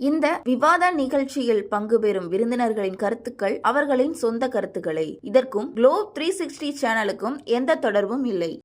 இந்த விவாத நிகழ்ச்சியில் பங்கு பெறும் விருந்தினர்களின் கருத்துக்கள் அவர்களின் சொந்த கருத்துக்களை. இதற்கும் குளோப் த்ரீ சிக்ஸ்டி சேனலுக்கும் எந்த தொடர்பும் இல்லை.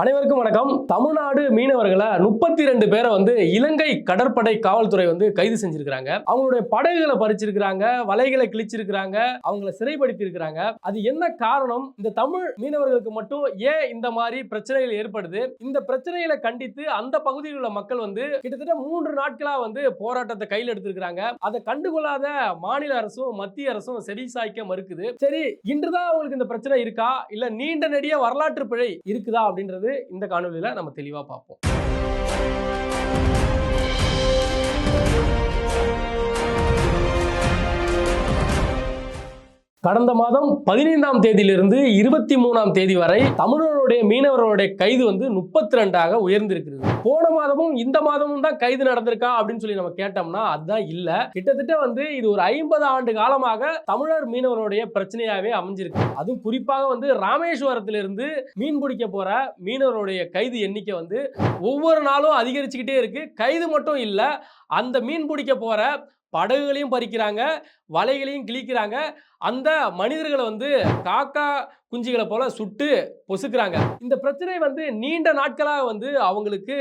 அனைவருக்கும் வணக்கம். தமிழ்நாடு மீனவர்களை முப்பத்தி ரெண்டு பேரை வந்து இலங்கை கடற்படை காவல்துறை வந்து கைது செஞ்சிருக்கிறாங்க. அவங்களுடைய படகுகளை பறிச்சிருக்கிறாங்க வலைகளை கிழிச்சிருக்கிறாங்க அவங்கள சிறைப்படுத்தி இருக்கிறாங்க அது என்ன காரணம்? இந்த தமிழ் மீனவர்களுக்கு மட்டும் ஏன் இந்த மாதிரி பிரச்சனைகள் ஏற்படுது? இந்த பிரச்சனைகளை கண்டித்து அந்த பகுதியில் உள்ள மக்கள் வந்து கிட்டத்தட்ட மூன்று நாட்களா வந்து போராட்டத்தை கையில் எடுத்திருக்கிறாங்க. அதை கண்டுகொள்ளாத மாநில அரசும் மத்திய அரசும் செடி சாய்க்க மறுக்குது. சரி இன்றுதான் அவங்களுக்கு இந்த பிரச்சனை இருக்கா? இல்ல நீண்ட நெடிய வரலாற்று பிழை இருக்குதா அப்படின்றது இந்த காணொலியில் நம்ம தெளிவாக பார்ப்போம். கடந்த மாதம் பதினைந்தாம் தேதியிலிருந்து இருபத்தி மூணாம் தேதி வரை தமிழர்களுடைய மீனவர்களுடைய கைது வந்து முப்பத்தி ரெண்டாக உயர்ந்திருக்கிறது. போன மாதமும் இந்த மாதமும் தான் கைது நடந்திருக்கா அப்படின்னு சொல்லி நம்ம கேட்டோம்னா அதுதான் இல்ல. கிட்டத்தட்ட வந்து இது ஒரு ஐம்பது ஆண்டு காலமாக தமிழர் மீனவர்களுடைய பிரச்சனையாவே அமைஞ்சிருக்கு. அதுவும் குறிப்பாக வந்து ராமேஸ்வரத்திலிருந்து மீன் பிடிக்க போற மீனவருடைய கைது எண்ணிக்கை வந்து ஒவ்வொரு நாளும் அதிகரிச்சுக்கிட்டே இருக்கு. கைது மட்டும் இல்ல அந்த மீன் பிடிக்க போற படகுகளையும் பறிக்கிறாங்க வலைகளையும் கிழிக்கிறாங்க. அந்த மனிதர்களை வந்து காக்கா குஞ்சுகளை போல சுட்டு பொசுக்கிறாங்க. இந்த பிரச்சனை வந்து நீண்ட நாட்களாக வந்து அவங்களுக்கு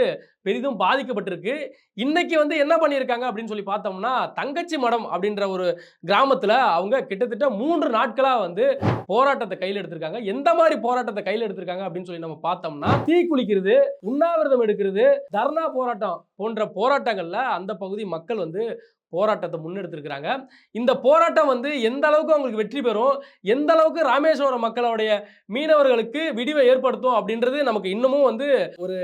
பெரிதும் பாதிக்கப்பட்டிருக்கு. இன்னைக்கு வந்து என்ன பண்ணியிருக்காங்க அப்படின்னு சொல்லி பார்த்தோம்னா தங்கச்சி மடம் அப்படின்ற ஒரு கிராமத்தில் அவங்க கிட்டத்தட்ட மூன்று நாட்களாக வந்து போராட்டத்தை கையில் எடுத்திருக்காங்க. எந்த மாதிரி போராட்டத்தை கையில் எடுத்திருக்காங்க அப்படின்னு சொல்லி நம்ம பார்த்தோம்னா தீ குளிக்கிறது உண்ணாவிரதம் எடுக்கிறது தர்ணா போராட்டம் போன்ற போராட்டங்களில் அந்த பகுதி மக்கள் வந்து போராட்டத்தை முன்னெடுத்திருக்கிறாங்க. இந்த போராட்டம் வந்து எந்த அளவுக்கு அவங்களுக்கு வெற்றி பெறும் எந்த அளவுக்கு ராமேஸ்வரம் மக்களுடைய மீனவர்களுக்கு விடிவை ஏற்படுத்தும் அப்படின்றது நமக்கு இன்னமும் வந்து ஒரு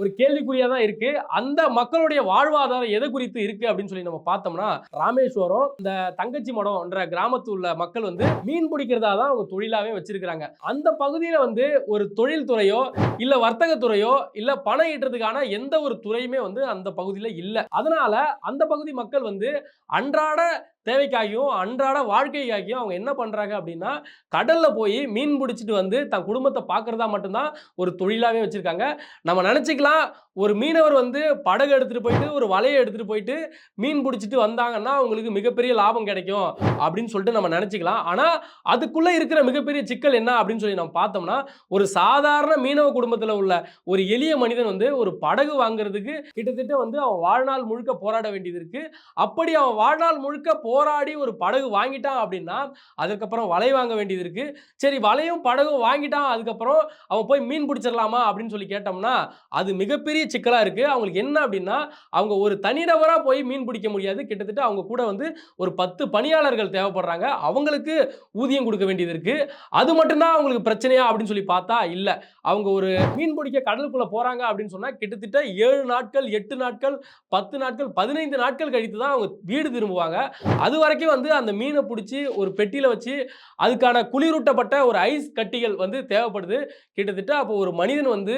ஒரு கேள்விக்குறியாக தான் இருக்கு. அந்த மக்களுடைய வாழ்வாதாரம் எது குறித்து இருக்கு அப்படின்னு சொல்லி நம்ம பார்த்தோம்னா ராமேஸ்வரம் இந்த தங்கச்சி மடம்ன்ற கிராமத்து உள்ள மக்கள் வந்து மீன் பிடிக்கிறதா தான் அவங்க தொழிலாகவே வச்சிருக்கிறாங்க. அந்த பகுதியில் வந்து ஒரு தொழில் துறையோ இல்லை வர்த்தகத்துறையோ இல்லை பணம் ஈட்டுறதுக்கான எந்த ஒரு துறையுமே வந்து அந்த பகுதியில் இல்லை. அதனால அந்த பகுதி மக்கள் வந்து அன்றாட தேவைக்காகியும் அன்றாட வாழ்க்கைக்காகியும் அவங்க என்ன பண்ணுறாங்க அப்படின்னா கடலில் போய் மீன் பிடிச்சிட்டு வந்து தன் குடும்பத்தை பார்க்குறதா மட்டும்தான் ஒரு தொழிலாகவே வச்சுருக்காங்க. நம்ம நினச்சிக்கலாம் ஒரு மீனவர் வந்து படகு எடுத்துகிட்டு போயிட்டு ஒரு வலையை எடுத்துகிட்டு போயிட்டு மீன் பிடிச்சிட்டு வந்தாங்கன்னா அவங்களுக்கு மிகப்பெரிய லாபம் கிடைக்கும் அப்படின்னு சொல்லிட்டு நம்ம நினச்சிக்கலாம். ஆனால் அதுக்குள்ளே இருக்கிற மிகப்பெரிய சிக்கல் என்ன அப்படின்னு சொல்லி நம்ம பார்த்தோம்னா ஒரு சாதாரண மீனவ குடும்பத்தில் உள்ள ஒரு எளிய மனிதன் வந்து ஒரு படகு வாங்குறதுக்கு கிட்டத்தட்ட வந்து அவன் வாழ்நாள் முழுக்க போராட வேண்டியது இருக்குது அப்படி அவன் வாழ்நாள் முழுக்க போ போராடி ஒரு படகு வாங்கிட்டான் அப்படின்னா அதுக்கப்புறம் வலை வாங்க வேண்டியது இருக்கு. சரி வலையும் படகும் வாங்கிட்டான் அதுக்கப்புறம் அவன் போய் மீன் பிடிச்சிடலாமா அப்படின்னு சொல்லி கேட்டோம்னா அது மிகப்பெரிய சிக்கலா இருக்கு. அவங்களுக்கு என்ன அப்படின்னா அவங்க ஒரு தனிநபராக போய் மீன் பிடிக்க முடியாது. கிட்டத்தட்ட அவங்க கூட வந்து ஒரு பத்து பணியாளர்கள் தேவைப்படுறாங்க. அவங்களுக்கு ஊதியம் கொடுக்க வேண்டியது இருக்கு. அது மட்டும்தான் அவங்களுக்கு பிரச்சனையா அப்படின்னு சொல்லி பார்த்தா இல்லை. அவங்க ஒரு மீன் பிடிக்க கடலுக்குள்ள போறாங்க அப்படின்னு சொன்னா கிட்டத்தட்ட ஏழு நாட்கள் எட்டு நாட்கள் பத்து நாட்கள் பதினைந்து நாட்கள் கழித்து தான் அவங்க வீடு திரும்புவாங்க. அது வரைக்கும் வந்து அந்த மீனை பிடிச்சி ஒரு பெட்டியில் வச்சு அதுக்கான குளிரூட்டப்பட்ட ஒரு ஐஸ் கட்டிகள் வந்து தேவைப்படுது. கிட்டத்தட்ட அப்போ ஒரு மனிதன் வந்து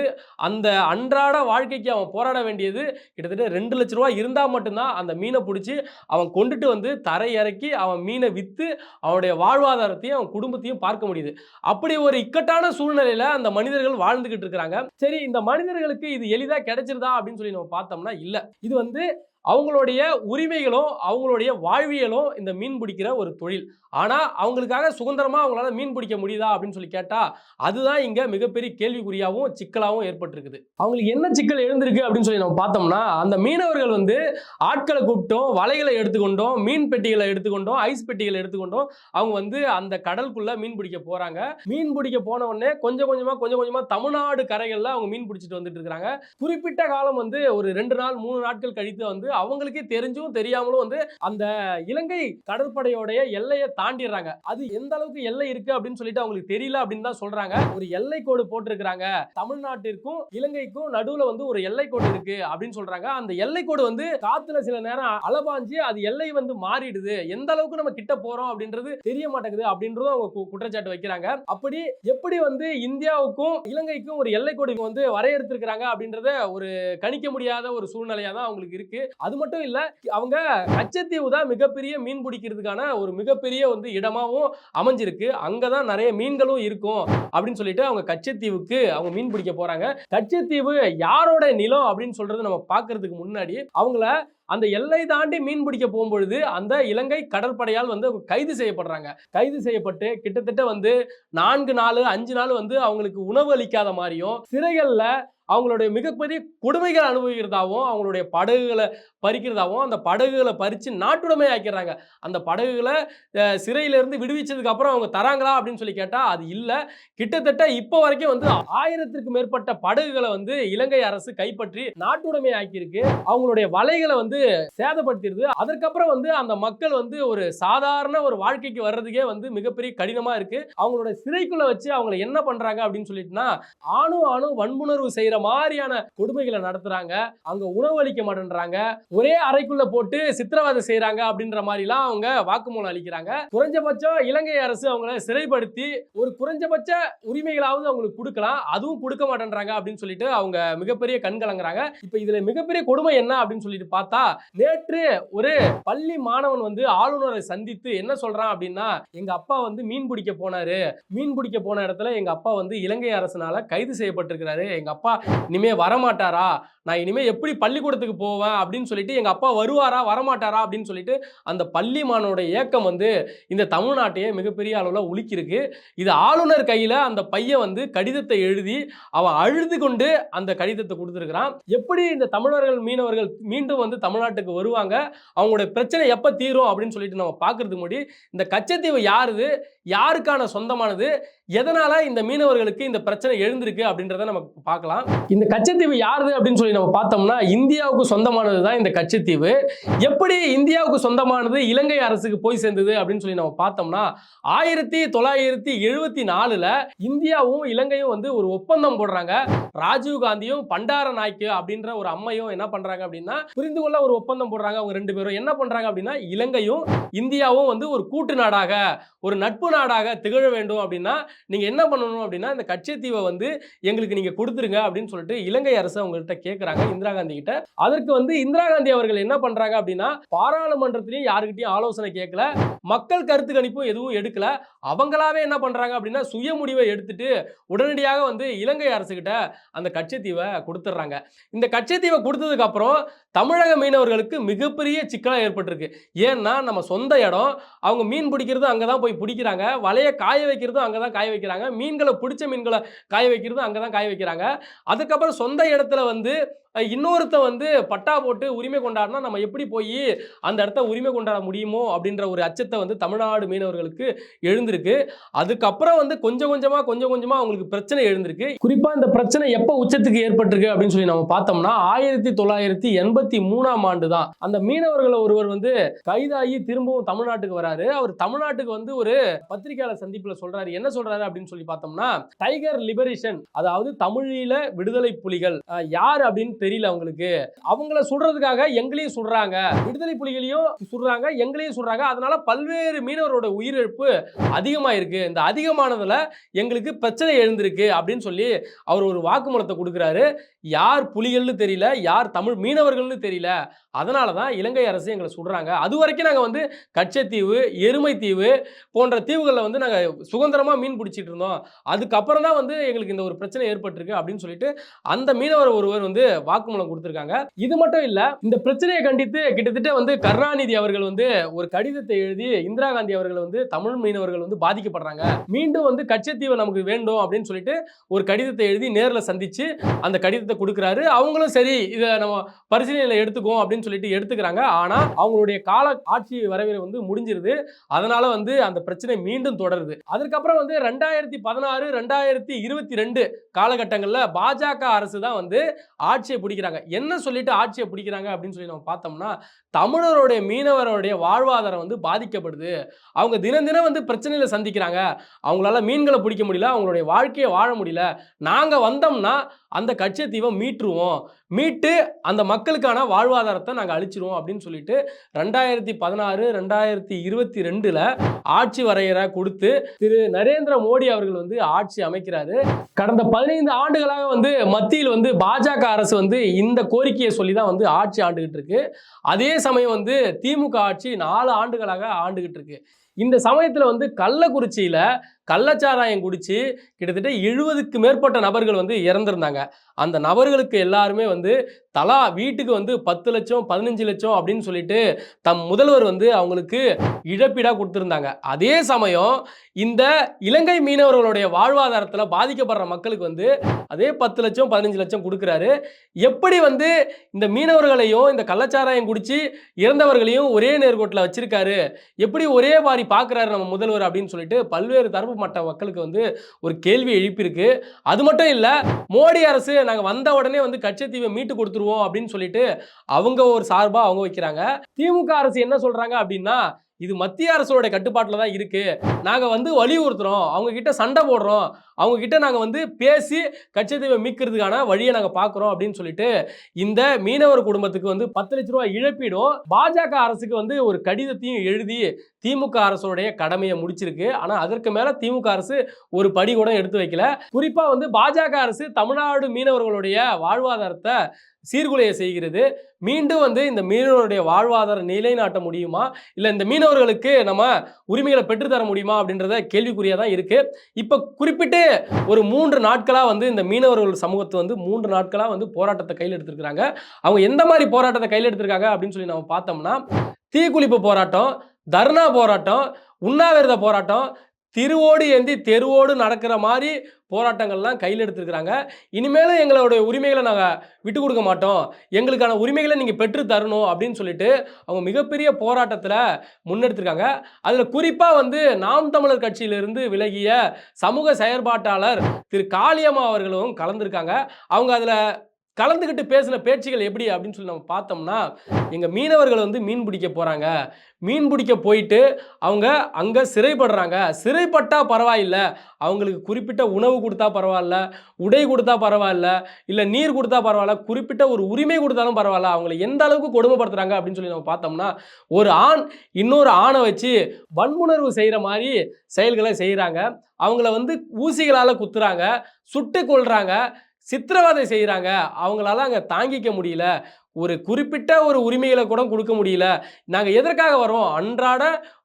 அந்த அன்றாட வாழ்க்கைக்கு அவன் போராட வேண்டியது கிட்டத்தட்ட ரெண்டு லட்ச ரூபா இருந்தால் மட்டும்தான் அந்த மீனை பிடிச்சி அவன் கொண்டுட்டு வந்து தரை இறக்கி அவன் மீனை விற்று அவனுடைய வாழ்வாதாரத்தையும் அவன் குடும்பத்தையும் பார்க்க முடியுது. அப்படி ஒரு இக்கட்டான சூழ்நிலையில் அந்த மனிதர்கள் வாழ்ந்துகிட்டு இருக்கிறாங்க. சரி இந்த மனிதர்களுக்கு இது எளிதாக கிடைச்சிருதா அப்படின்னு சொல்லி நம்ம பார்த்தோம்னா இல்லை. இது வந்து அவங்களுடைய உரிமைகளும் அவங்களுடைய வாழ்வியலும் இந்த மீன் பிடிக்கிற ஒரு தொழில். ஆனால் அவங்களுக்காக சுதந்திரமாக அவங்களால மீன் பிடிக்க முடியுதா அப்படின்னு சொல்லி கேட்டால் அதுதான் இங்கே மிகப்பெரிய கேள்விக்குறியாகவும் சிக்கலாகவும் ஏற்பட்டிருக்குது. அவங்களுக்கு என்ன சிக்கல் எழுந்திருக்கு அப்படின்னு சொல்லி நம்ம பார்த்தோம்னா அந்த மீனவர்கள் வந்து ஆட்களை கூப்பிட்டோம் வலைகளை எடுத்துக்கொண்டோம் மீன் பெட்டிகளை எடுத்துக்கொண்டோம் ஐஸ் பெட்டிகளை எடுத்துக்கொண்டோம். அவங்க வந்து அந்த கடலுக்குள்ளே மீன் பிடிக்க போகிறாங்க மீன் பிடிக்க போன உடனே கொஞ்சம் கொஞ்சமாக கொஞ்சம் கொஞ்சமாக தமிழ்நாடு கரைகளில் அவங்க மீன் பிடிச்சிட்டு வந்துட்டு இருக்கிறாங்க. குறிப்பிட்ட காலம் வந்து ஒரு ரெண்டு நாள் மூணு நாட்கள் கழித்து வந்து அவங்களுக்கே தெரிஞ்சும் தெரியாமலும் வந்து அந்த இலங்கை கடற்படையோடைய எல்லையை தாண்டிடுறாங்க. அது எந்த அளவுக்கு எல்லை இருக்கு அப்படின்னு சொல்லிட்டு அவங்களுக்கு தெரியல அப்படின்னு தான் சொல்றாங்க. ஒரு எல்லை கோடு போட்டிருக்கிறாங்க. தமிழ்நாட்டிற்கும் இலங்கைக்கும் நடுவுல வந்து ஒரு எல்லை கோடு இருக்கு அப்படின்னு சொல்றாங்க. அந்த எல்லை கோடு வந்து காத்துல சில நேரம் அலபாஞ்சு அது எல்லை வந்து மாறிடுது. எந்த அளவுக்கு நம்ம கிட்ட போறோம் அப்படின்றது தெரிய மாட்டேங்குது அப்படின்றதும் அவங்க கு- குற்றச்சாட்டு வைக்கிறாங்க. அப்படி எப்படி வந்து இந்தியாவுக்கும் இலங்கைக்கும் ஒரு எல்லை கோடு வந்து வரையறுத்திருக்கிறாங்க அப்படின்றத ஒரு கணிக்க முடியாத ஒரு சூழ்நிலையா தான் அவங்களுக்கு இருக்கு. அது மட்டும் இல்லை அவங்க கச்சத்தீவு தான் மிகப்பெரிய மீன் பிடிக்கிறதுக்கான ஒரு மிகப்பெரிய வந்து இடமாவும் அமைஞ்சிருக்கு. அங்கதான் நிறைய மீன்களும் இருக்கும் அப்படின்னு சொல்லிட்டு அவங்க கச்சத்தீவுக்கு அவங்க மீன் பிடிக்க போறாங்க. கச்சத்தீவு யாரோட நிலம் அப்படின்னு சொல்கிறது நம்ம பார்க்கறதுக்கு முன்னாடி அவங்கள அந்த எல்லை தாண்டி மீன் பிடிக்க போகும்பொழுது அந்த இலங்கை கடற்படையால் வந்து கைது செய்யப்படுறாங்க. கைது செய்யப்பட்டு கிட்டத்தட்ட வந்து நான்கு நாள் அஞ்சு நாள் வந்து அவங்களுக்கு உணவு அளிக்காத மாதிரியும் சிறைகள்ல அவங்களுடைய மிகப்பெரிய கொடுமைகள் அனுபவிக்கிறதாவும் அவங்களுடைய படகுகளை பறிக்கிறதாவும் அந்த படகுகளை பறித்து நாட்டுடைமை ஆக்கிறாங்க அந்த படகுகளை சிறையிலேருந்து சிறையிலிருந்து விடுவிச்சதுக்கு அப்புறம் அவங்க தராங்களா அப்படின்னு சொல்லி கேட்டால் அது இல்லை. கிட்டத்தட்ட இப்போ வரைக்கும் வந்து ஆயிரத்திற்கு மேற்பட்ட படகுகளை வந்து இலங்கை அரசு கைப்பற்றி நாட்டுடைமை ஆக்கியிருக்கு. அவங்களுடைய வலைகளை வந்து சேதப்படுத்திடுது. அதற்கப்புறம் வந்து அந்த மக்கள் வந்து ஒரு சாதாரண ஒரு வாழ்க்கைக்கு வர்றதுக்கே வந்து மிகப்பெரிய கடினமா இருக்கு. அவங்களோட சிறைக்குள்ள வச்சு அவங்களை என்ன பண்றாங்க அப்படின்னு சொல்லிட்டுனா ஆணும் ஆணும் வன்புணர்வு செய்யற மாதிரியான கொடுமைகளை நடத்துறாங்க. அங்க உணவளிக்க மாட்டேன்றாங்க. ஒரே அறைக்குள்ள போட்டு சித்திரவதை செய்யறாங்க அப்படின்ற மாதிரிலாம் அவங்க வாக்குமூலம் அளிக்கிறாங்க. குறைஞ்சபட்சம் இலங்கை அரசு அவங்கள சிறைப்படுத்தி ஒரு குறைஞ்சபட்ச உரிமைகளாவது அவங்களுக்கு கொடுக்கலாம். அதுவும் கொடுக்க மாட்டேன்றாங்க அப்படின்னு சொல்லிட்டு அவங்க மிகப்பெரிய கண் கலங்குறாங்க. இப்ப இதுல மிகப்பெரிய கொடுமை என்ன அப்படின்னு சொல்லிட்டு பார்த்தா நேற்று ஒரு பள்ளி மாணவன் வந்து ஆளுநரை சந்தித்து என்ன சொல்றான் அப்படின்னா எங்க அப்பா வந்து மீன் பிடிக்க போனாரு. மீன் பிடிக்க போன இடத்துல எங்க அப்பா வந்து இலங்கை அரசனால கைது செய்யப்பட்டிருக்கிறாரு. எங்க அப்பா இனிமே வரமாட்டாரா? நான் இனிமே எப்படி பள்ளிக்கூடத்துக்கு போவேன்? அப்படின்னு சொல்லிட்டு எங்கள் அப்பா வருவாரா வரமாட்டாரா அப்படின்னு சொல்லிட்டு அந்த பள்ளி மாணவனுடைய இயக்கம் வந்து இந்த தமிழ்நாட்டையே மிகப்பெரிய அளவில் உலுக்கியிருக்கு. இது ஆளுநர் கையில் அந்த பையன் வந்து கடிதத்தை எழுதி அவன் அழுது கொண்டு அந்த கடிதத்தை கொடுத்துருக்கிறான். எப்படி இந்த தமிழர்கள் மீனவர்கள் மீண்டும் வந்து தமிழ்நாட்டுக்கு வருவாங்க? அவங்களுடைய பிரச்சனை எப்போ தீரும் அப்படின்னு சொல்லிட்டு நம்ம பார்க்கறதுக்கு முன்னாடி இந்த கச்சத்தீவு யாருது? யாருக்கான சொந்தமானது? எதனால இந்த மீனவர்களுக்கு இந்த பிரச்சனை எழுந்திருக்கு அப்படின்றத நம்ம பார்க்கலாம். இந்த கச்சத்தீவு யாருது அப்படின்னு சொல்லி நம்ம பார்த்தோம்னா இந்தியாவுக்கு சொந்தமானது தான் இந்த கச்சத்தீவு எப்படி இந்தியாவுக்கு சொந்தமானது இலங்கை அரசுக்கு போய் சேர்ந்தது அப்படின்னு சொல்லி நம்ம பார்த்தோம்னா ஆயிரத்தி தொள்ளாயிரத்தி எழுபத்தி நாலுல இந்தியாவும் இலங்கையும் வந்து ஒரு ஒப்பந்தம் போடுறாங்க. ராஜீவ் காந்தியும் பண்டார நாய்க்கு அப்படின்ற ஒரு அம்மையும் என்ன பண்றாங்க அப்படின்னா புரிந்து கொள்ள ஒரு ஒப்பந்தம் போடுறாங்க அவங்க ரெண்டு பேரும். என்ன பண்றாங்க அப்படின்னா இலங்கையும் இந்தியாவும் வந்து ஒரு கூட்டு நாடாக ஒரு நட்பு நாடாக திகழ வேண்டும் அப்படின்னா நீங்க என்ன பண்ணணும் அப்படின்னா இந்த கச்சத்தீவை வந்து எங்களுக்கு நீங்க கொடுத்துருங்க அப்படின்னு சொல்லிட்டு இலங்கை அரசு அவங்கள்ட்ட கேட்கறாங்க இந்திரா காந்தி கிட்ட. அதற்கு வந்து இந்திரா காந்தி அவர்கள் என்ன பண்றாங்க அப்படின்னா பாராளுமன்றத்திலையும் யாருக்கிட்டையும் ஆலோசனை கேட்கல மக்கள் கருத்து கணிப்பும் எதுவும் எடுக்கல. அவங்களாவே என்ன பண்றாங்க அப்படின்னா சுய முடிவை எடுத்துட்டு உடனடியாக வந்து இலங்கை அரசுகிட்ட அந்த கச்சத்தீவை கொடுத்துட்றாங்க. இந்த கச்சத்தீவை கொடுத்ததுக்கு அப்புறம் தமிழக மீனவர்களுக்கு மிகப்பெரிய சிக்கலாக ஏற்பட்டிருக்கு. ஏன்னா நம்ம சொந்த இடம் அவங்க மீன் பிடிக்கிறதும் அங்கே தான் போய் பிடிக்கிறாங்க. வலையை காய வைக்கிறதும் அங்கே தான் காய வைக்கிறாங்க. மீன்களை பிடிச்ச மீன்களை காய வைக்கிறதும் அங்கே தான் காய வைக்கிறாங்க. அதுக்கப்புறம் சொந்த இடத்துல வந்து இன்னொருத்த இன்னொருத்தன் வந்து பட்டா போட்டு உரிமை கொண்டாடினா நம்ம எப்படி போய் அந்த இடத்த உரிமை கொண்டாட முடியுமோ அப்படின்ற ஒரு அச்சத்தை வந்து தமிழ்நாடு மீனவர்களுக்கு எழுந்திருக்கு. அதுக்கப்புறம் வந்து கொஞ்சம் கொஞ்சமாக கொஞ்சம் கொஞ்சமாக அவங்களுக்கு பிரச்சனை எழுந்திருக்கு. குறிப்பாக இந்த பிரச்சனை எப்போ உச்சத்துக்கு ஏற்பட்டிருக்கு அப்படின்னு சொல்லி நம்ம பார்த்தோம்னா ஆயிரத்தி தொள்ளாயிரத்தி எண்பத்தி மூணாம் ஆண்டு தான். அந்த மீனவர்களை ஒருவர் வந்து கைதாகி திரும்பவும் தமிழ்நாட்டுக்கு வராரு. அவர் தமிழ்நாட்டுக்கு வந்து ஒரு பத்திரிகையாளர் சந்திப்பில் சொல்றாரு. என்ன சொல்றாரு அப்படின்னு சொல்லி பார்த்தோம்னா டைகர் லிபரேஷன் அதாவது தமிழீழ விடுதலை புலிகள் யார் அப்படின்னு தெரியல அவங்களுக்கு. அவங்கள சுடுறதுக்காக எங்களையும் சுடுறாங்க. விடுதலை புலிகளையும் சுடுறாங்க எங்களையும் சுடுறாங்க. அதனால பல்வேறு மீனவரோட உயிரிழப்பு அதிகமாயிருக்கு. இந்த அதிகமானதில் எங்களுக்கு பிரச்சனை எழுந்திருக்கு அப்படின்னு சொல்லி அவர் ஒரு வாக்குமூலத்தை கொடுக்குறாரு. யார் புலிகள்னு தெரியல யார் தமிழ் மீனவர்கள்னு தெரியல. அதனால தான் இலங்கை அரசு எங்களை சுடுறாங்க. அது வரைக்கும் நாங்கள் வந்து கச்சத்தீவு எருமைத்தீவு போன்ற தீவுகளில் வந்து நாங்கள் சுதந்திரமாக மீன் பிடிச்சிட்டு இருந்தோம். அதுக்கப்புறம் தான் வந்து எங்களுக்கு இந்த ஒரு பிரச்சனை ஏற்பட்டிருக்கு அப்படின்னு சொல்லிட்டு அந்த மீனவர் ஒருவர் வந்து வாக்குமூலம் கொடுத்துருக்காங்க. இது மட்டும் இல்ல இந்த பிரச்சனையை கண்டித்து கிட்டத்தட்ட வந்து கருணாநிதி அவர்கள் வந்து ஒரு கடிதத்தை எழுதி இந்திரா காந்தி அவர்கள் வந்து தமிழ் மீனவர்கள் வந்து பாதிக்கப்படுறாங்க. மீண்டும் வந்து கச்சத்தீவை நமக்கு வேண்டும் அப்படின்னு சொல்லிட்டு ஒரு கடிதத்தை எழுதி நேரில் சந்திச்சு அந்த கடிதத்தை கொடுக்குறாரு. அவங்களும் சரி இதை நம்ம பரிசீலனையில் எடுத்துக்குவோம் அப்படின்னு சொல்லிட்டு எடுத்துக்கிறாங்க. ஆனால் அவங்களுடைய கால ஆட்சி வரவேற வந்து முடிஞ்சிருது. அதனால வந்து அந்த பிரச்சனை மீண்டும் தொடருது. அதுக்கப்புறம் வந்து ரெண்டாயிரத்தி பதினாறு ரெண்டாயிரத்தி இருபத்தி ரெண்டு காலகட்டங்களில் பாஜக அரசு தான் வந்து ஆட்சியை பிடிக்கிறாங்க. என்ன சொல்லிட்டு ஆட்சியை பிடிக்கிறாங்க அப்படின்னு சொல்லி நம்ம பார்த்தோம்னா தமிழருடைய மீனவருடைய வாழ்வாதாரம் வந்து பாதிக்கப்படுது. அவங்க தினம் தினம் வந்து பிரச்சனையில் சந்திக்கிறாங்க. அவங்களால மீன்களை பிடிக்க முடியல அவங்களுடைய வாழ்க்கையை வாழ முடியல. நாங்கள் வந்தோம்னா அந்த கச்சத்தீவை மீட்டுருவோம். மீட்டு அந்த மக்களுக்கான வாழ்வாதாரத்தை நாங்கள் அழிச்சிருவோம் அப்படின்னு சொல்லிட்டு ரெண்டாயிரத்தி பதினாறு ரெண்டாயிரத்தி இருபத்தி ரெண்டில் ஆட்சி வரையறை கொடுத்து திரு நரேந்திர மோடி அவர்கள் வந்து ஆட்சி அமைக்கிறாரு. கடந்த பதினைந்து ஆண்டுகளாக வந்து மத்தியில் வந்து பாஜக அரசு வந்து இந்த கோரிக்கையை சொல்லி தான் வந்து ஆட்சி ஆண்டுகிட்டு இருக்கு. அதே சமயம் வந்து திமுக ஆட்சி நாலு ஆண்டுகளாக ஆண்டுகிட்டு இருக்கு. இந்த சமயத்தில் வந்து கள்ளக்குறிச்சியில் கள்ளச்சாராயம் குடித்து கிட்டத்தட்ட எழுபதுக்கு மேற்பட்ட நபர்கள் வந்து இறந்துருந்தாங்க. அந்த நபர்களுக்கு எல்லாருமே வந்து தலா வீட்டுக்கு வந்து பத்து லட்சம் பதினஞ்சு லட்சம் அப்படின்னு சொல்லிட்டு தம் முதல்வர் வந்து அவங்களுக்கு இழப்பீடாக கொடுத்துருந்தாங்க. அதே சமயம் இந்த இலங்கை மீனவர்களுடைய வாழ்வாதாரத்தில் பாதிக்கப்படுற மக்களுக்கு வந்து அதே பத்து லட்சம் பதினஞ்சு லட்சம் கொடுக்குறாரு. எப்படி வந்து இந்த மீனவர்களையும் இந்த கள்ளச்சாராயம் குடிச்சு இறந்தவர்களையும் ஒரே நேர்கோட்டில் வச்சிருக்காரு? எப்படி ஒரே மாதிரி பார்க்குறாரு நம்ம முதல்வர் அப்படின்னு சொல்லிட்டு பல்வேறு தரப்பு மட்ட மக்களுக்கு வந்து ஒரு கேள்வி எழுப்பியிருக்கு. அது மட்டும் இல்லை மோடி அரசு நாங்கள் வந்த உடனே வந்து கட்சித்தீவை மீட்டு கொடுத்துருவோம் அப்படின்னு சொல்லிட்டு அவங்க ஒரு சார்பாக அவங்க வைக்கிறாங்க. திமுக அரசு என்ன சொல்கிறாங்க அப்படின்னா இது மத்திய அரசோட கட்டுப்பாட்டில் தான் இருக்கு. நாங்கள் வந்து வலியுறுத்துறோம். அவங்க கிட்ட சண்டை போடுறோம். அவங்க கிட்ட நாங்கள் வந்து பேசி கச்சத்தீவை மீட்கிறதுக்கான வழியை நாங்கள் பார்க்குறோம் அப்படின்னு சொல்லிட்டு இந்த மீனவர் குடும்பத்துக்கு வந்து பத்து லட்ச ரூபாய் இழப்பீடும் பாஜக அரசுக்கு வந்து ஒரு கடிதத்தையும் எழுதி திமுக அரசுடைய கடமையை முடிச்சிருக்கு. ஆனால் அதற்கு மேலே திமுக அரசு ஒரு படி கூட எடுத்து வைக்கல. குறிப்பாக வந்து பாஜக அரசு தமிழ்நாடு மீனவர்களுடைய வாழ்வாதாரத்தை சீர்குலைய செய்கிறது. மீண்டும் வந்து இந்த மீனவருடைய வாழ்வாதாரம் நிலைநாட்ட முடியுமா? இல்லை இந்த மீனவர்களுக்கு நம்ம உரிமைகளை பெற்றுத்தர முடியுமா அப்படின்றத கேள்விக்குறியாக தான் இருக்குது இப்போ குறிப்பிட்டு ஒரு மூன்று நாட்களாக வந்து இந்த மீனவர்கள் சமூகத்தை வந்து மூன்று நாட்களாக வந்து போராட்டத்தை கையில் எடுத்திருக்கிறாங்க. அவங்க எந்த மாதிரி போராட்டத்தை கையில் எடுத்திருக்காங்க அப்படின்னு சொல்லி நம்ம பார்த்தோம்னா தீக்குளிப்பு போராட்டம் தர்ணா போராட்டம் உண்ணாவிரத போராட்டம் திருவோடு ஏந்தி தெருவோடு நடக்கிற மாதிரி போராட்டங்கள்லாம் கையில் எடுத்துருக்குறாங்க. இனிமேலும் எங்களுடைய உரிமைகளை நாங்கள் விட்டு கொடுக்க மாட்டோம். எங்களுக்கான உரிமைகளை நீங்கள் பெற்று தரணும் அப்படின்னு சொல்லிட்டு அவங்க மிகப்பெரிய போராட்டத்தில் முன்னெடுத்திருக்காங்க. அதில் குறிப்பாக வந்து நாம் தமிழர் கட்சியிலிருந்து விலகிய சமூக செயற்பாட்டாளர் திரு காளியம்மா அவர்களும் கலந்துருக்காங்க. அவங்க அதில் கலந்துக்கிட்டு பேசின பேச்சுகள் எப்படி அப்படின்னு சொல்லி நம்ம பார்த்தோம்னா எங்கள் மீனவர்கள் வந்து மீன் பிடிக்க போகிறாங்க மீன் பிடிக்க போயிட்டு அவங்க அங்கே சிறைப்படுறாங்க. சிறைப்பட்டால் பரவாயில்ல. அவங்களுக்கு குறிப்பிட்ட உணவு கொடுத்தா பரவாயில்ல. உடை கொடுத்தா பரவாயில்ல. இல்லை நீர் கொடுத்தா பரவாயில்ல. குறிப்பிட்ட ஒரு உரிமை கொடுத்தாலும் பரவாயில்ல. அவங்களை எந்த அளவுக்கு கொடுமைப்படுத்துகிறாங்க அப்படின்னு சொல்லி நம்ம பார்த்தோம்னா ஒரு ஆண் இன்னொரு ஆணை வச்சு வன்முணர்வு செய்கிற மாதிரி செயல்களை செய்கிறாங்க அவங்கள வந்து ஊசிகளால் குத்துறாங்க. சுட்டு கொள்கிறாங்க சித்திரவதை செய்கிறாங்க அவங்களால அங்கே தாங்கிக்க முடியல. ஒரு குறிப்பிட்ட ஒரு உரிமைகளை கூட கொடுக்க முடியல. நாங்கள் எதற்காக வரோம் அன்றாட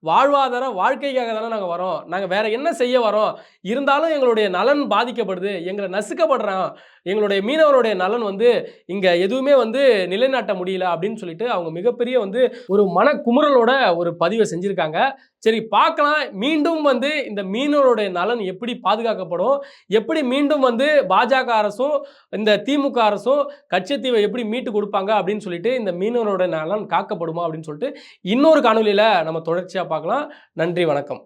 வாழ்வாதார வாழ்க்கைக்காக தானே நாங்கள் வரோம் நாங்கள் வேற என்ன செய்ய வரோம் இருந்தாலும் எங்களுடைய நலன் பாதிக்கப்படுது. எங்களை நசுக்கப்படுறோம் எங்களுடைய மீனவருடைய நலன் வந்து இங்கே எதுவுமே வந்து நிலைநாட்ட முடியல அப்படின்னு சொல்லிட்டு அவங்க மிகப்பெரிய வந்து ஒரு மனக்குமுறலோட ஒரு பதிவை செஞ்சுருக்காங்க. சரி பார்க்கலாம். மீண்டும் வந்து இந்த மீனவருடைய நலன் எப்படி பாதுகாக்கப்படும்? எப்படி மீண்டும் வந்து பாஜக அரசும் இந்த திமுக அரசும் கச்சத்தீவை எப்படி மீட்டு கொடுப்பாங்க அப்படின்னு சொல்லிட்டு இந்த மீனவரோட நலன் காக்கப்படுமா அப்படின்னு சொல்லிட்டு இன்னொரு காணொலியில் நம்ம தொடர்ச்சியாக பார்க்கலாம். நன்றி வணக்கம்.